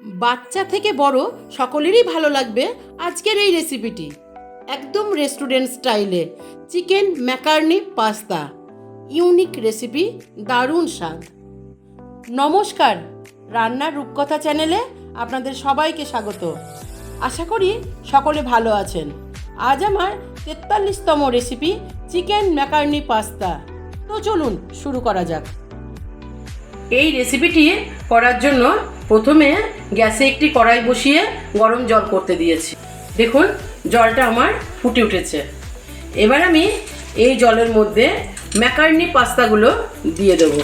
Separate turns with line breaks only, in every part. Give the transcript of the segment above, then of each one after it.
বাচ্চা থেকে বড় সকলেরই ভালো লাগবে আজকের এই রেসিপিটি। একদম রেস্টুরেন্ট স্টাইলে chicken macaroni pasta. Unique recipe, দারুণ স্বাদ। নমস্কার, রান্নার রূপকথা চ্যানেলে আপনাদের সবাইকে স্বাগত। আশা করি সকলে ভালো আছেন। আজ আমার তেতাল্লিশতম রেসিপি চিকেন ম্যাকার্নি পাস্তা। তো চলুন শুরু করা যাক। এই রেসিপিটি করার জন্য প্রথমে গ্যাসে একটি কড়াই বসিয়ে গরম জল করতে দিয়েছি। দেখুন, জলটা আমার ফুটে উঠেছে। এবার আমি এই জলের মধ্যে ম্যাকার্নি পাস্তাগুলো দিয়ে দেবো।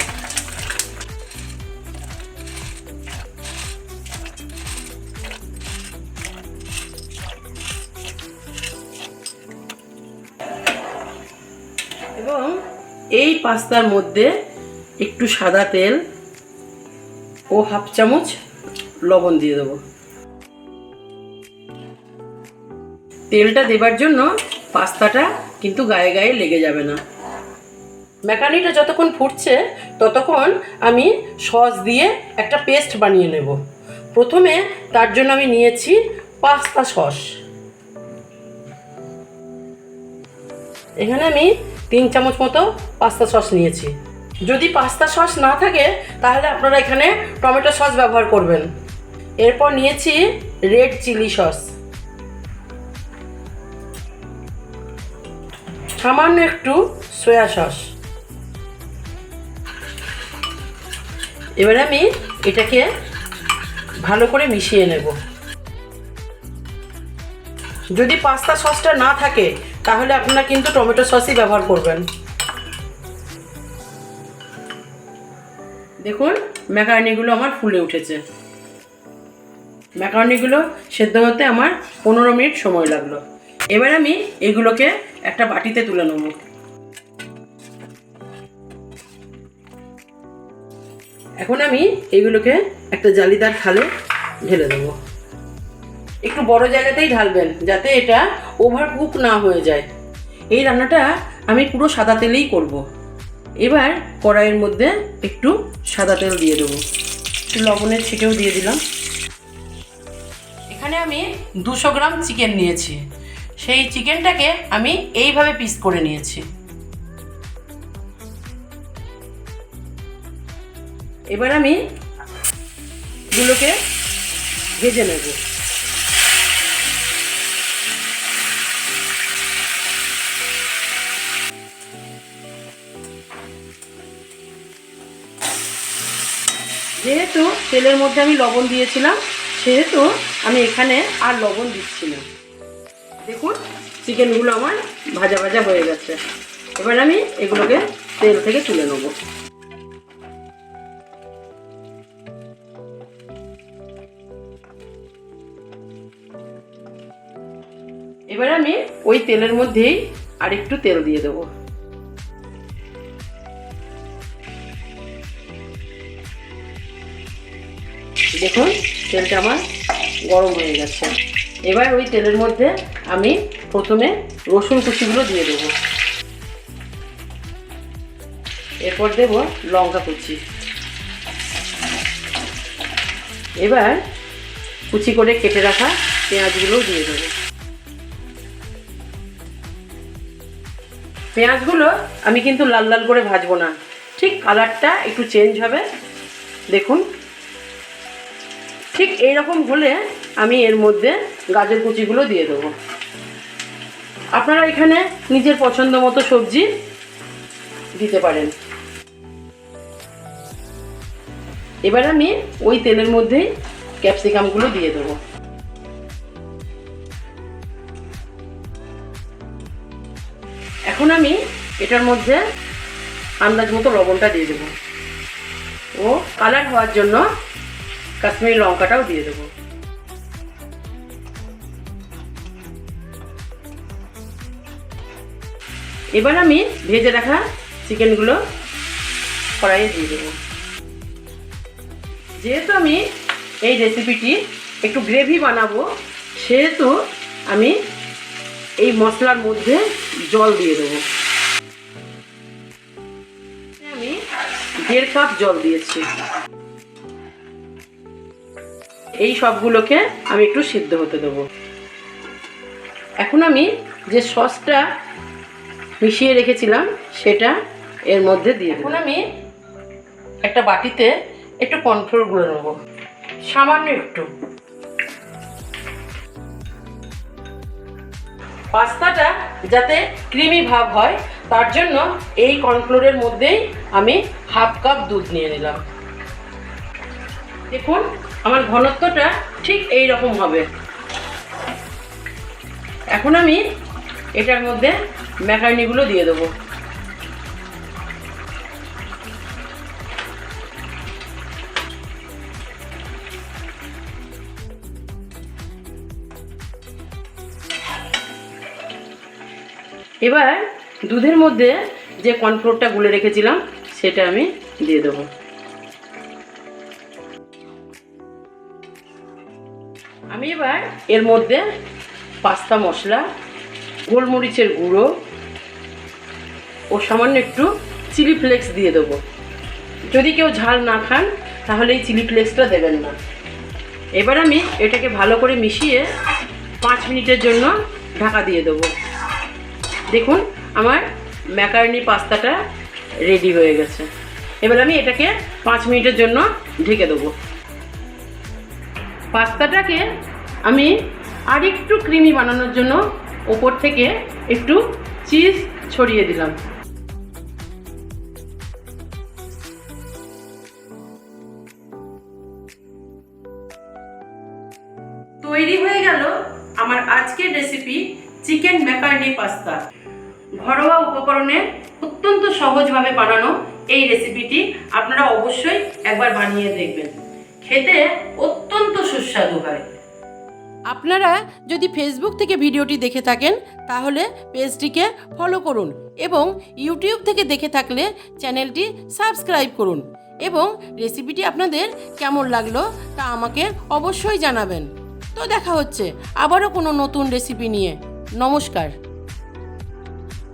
এবং এই পাস্তার মধ্যে একটু সাদা তেল ও হাফ চামচ লবণ দিয়ে দেবো। তেলটা দেবার জন্য পাস্তাটা কিন্তু গায়ে গায়ে লেগে যাবে না। ম্যাকানিটা যতক্ষণ ফুটছে, ততক্ষণ আমি সস দিয়ে একটা পেস্ট বানিয়ে নেব। প্রথমে তার জন্য আমি নিয়েছি পাস্তা সস। এখানে আমি তিন চামচ মতো পাস্তা সস নিয়েছি। যদি পাস্তা সস না থাকে, তাহলে আপনারা এখানে টমেটো সস ব্যবহার করবেন। এরপর নিয়েছি রেড চিলি সস সামান্য একটু সয়া সস এবার আমি এটাকে ভালো করে মিশিয়ে নেব। যদি পাস্তা সসটা না থাকে, তাহলে আপনারা কিন্তু টমেটো সসই ব্যবহার করবেন। দেখুন ম্যাকারনিগুলো আমার ফুলে উঠেছে। ম্যাকারনিগুলো সেদ্ধ হতে আমার পনেরো মিনিট সময় লাগল। এবার আমি এগুলোকে একটা বাটিতে তুলে নেব। এখন আমি এগুলোকে একটা জালিদার থালে ঢেলে দেবো। একটু বড় জায়গাতেই ঢালবেন, যাতে এটা ওভার কুক না হয়ে যায়। এই রান্নাটা আমি পুরো সাদা তেলেই করব। এবার কড়াইয়ের মধ্যে একটু সাদা তেল দিয়ে দেবো। একটু লবণের ছিটেও দিয়ে দিলাম। এখানে আমি দুশো গ্রাম চিকেন নিয়েছি। সেই চিকেনটাকে আমি এইভাবে পিস করে নিয়েছি। এবার আমি এগুলোকে ভেজে নেব। যেহেতু তেলের মধ্যে আমি লবণ দিয়েছিলাম, সেহেতু আমি এখানে আর লবণ দিচ্ছি না। দেখুন, চিকেনগুলো আমার ভাজা ভাজা হয়ে গেছে। এবার আমি এগুলোকে তেল থেকে তুলে নেব। এবার আমি ওই তেলের মধ্যেই আর একটু তেল দিয়ে দেবো। দেখুন, তেলটা আমার গরম হয়ে গেছে। এবার ওই তেলের মধ্যে আমি প্রথমে রসুন কুচিগুলো দিয়ে দেবো। এরপর দেব লঙ্কা কুচি। এবার কুচি করে কেটে রাখা পেঁয়াজগুলো দিয়ে দেবো। পেঁয়াজগুলো আমি কিন্তু লাল লাল করে ভাজবো না। ঠিক কালারটা একটু চেঞ্জ হবে। দেখুন ঠিক এইরকম হলে আমি এর মধ্যে গাজর কুচিগুলো দিয়ে দেবো। আপনারা এখানে নিজের পছন্দ মতো সবজি দিতে পারেন। এবার আমি ওই তেলের মধ্যেই ক্যাপসিকামগুলো দিয়ে দেবো। এখন আমি এটার মধ্যে আন্দাজ মতো লবণটা দিয়ে দেবো। ও কালার হওয়ার জন্য কাশ্মীরি লঙ্কাটাও দিয়ে দেবো। এবার আমি ভেজে রাখা চিকেনগুলো কড়াইয়ে দিয়ে দেবো। যেহেতু আমি এই রেসিপিটি একটু গ্রেভি বানাবো, সেহেতু আমি এই মশলার মধ্যে জল দিয়ে দেবো। আমি দেড় কাপ জল দিয়েছি। এই সবগুলোকে আমি একটু সিদ্ধ হতে দেবো। এখন আমি যে সসটা মিশিয়ে রেখেছিলাম, সেটা এর মধ্যে দিয়ে এখন আমি একটা বাটিতে একটু কর্নফ্লোর গুঁড়ো নেব, সামান্য একটু। পাস্তাটা যাতে ক্রিমি ভাব হয়, তার জন্য এই কর্নফ্লোরের মধ্যেই আমি হাফ কাপ দুধ নিয়ে নিলাম। দেখুন আমার ঘনত্বটা ঠিক এই রকম হবে। এখন আমি এটার মধ্যে ম্যাকারনিগুলো দিয়ে দেবো। এবার দুধের মধ্যে যে কর্নফ্লোরটা গুলে রেখেছিলাম, সেটা আমি দিয়ে দেবো। আমি এবার এর মধ্যে পাস্তা মশলা, গোলমরিচের গুঁড়ো ও সামান্য একটু চিলি ফ্লেক্স দিয়ে দেবো। যদি কেউ ঝাল না খান, তাহলে এই চিলি ফ্লেক্সটা দেবেন না। এবার আমি এটাকে ভালো করে মিশিয়ে পাঁচ মিনিটের জন্য ঢাকা দিয়ে দেবো। দেখুন, আমার ম্যাকারনি পাস্তাটা রেডি হয়ে গেছে। এবার আমি এটাকে পাঁচ মিনিটের জন্য ঢেকে দেবো। পাস্তাটাকে আমি আর একটু ক্রিমি বানানোর জন্য ওপর থেকে একটু চিজ ছড়িয়ে দিলাম। তৈরি হয়ে গেল আমার আজকের রেসিপি চিকেন ম্যাকারনি পাস্তা। ঘরোয়া উপকরণে অত্যন্ত সহজভাবে বানানো এই রেসিপিটি আপনারা অবশ্যই একবার বানিয়ে দেখবেন। খেতে অত্যন্ত সুস্বাদু হয়। আপনারা যদি ফেসবুক থেকে ভিডিওটি দেখে থাকেন, তাহলে পেজটিকে ফলো করুন এবং ইউটিউব থেকে দেখে থাকলে চ্যানেলটি সাবস্ক্রাইব করুন এবং রেসিপিটি আপনাদের কেমন লাগল তা আমাকে অবশ্যই জানাবেন। তো দেখা হচ্ছে আবারও কোনো নতুন রেসিপি নিয়ে। নমস্কার।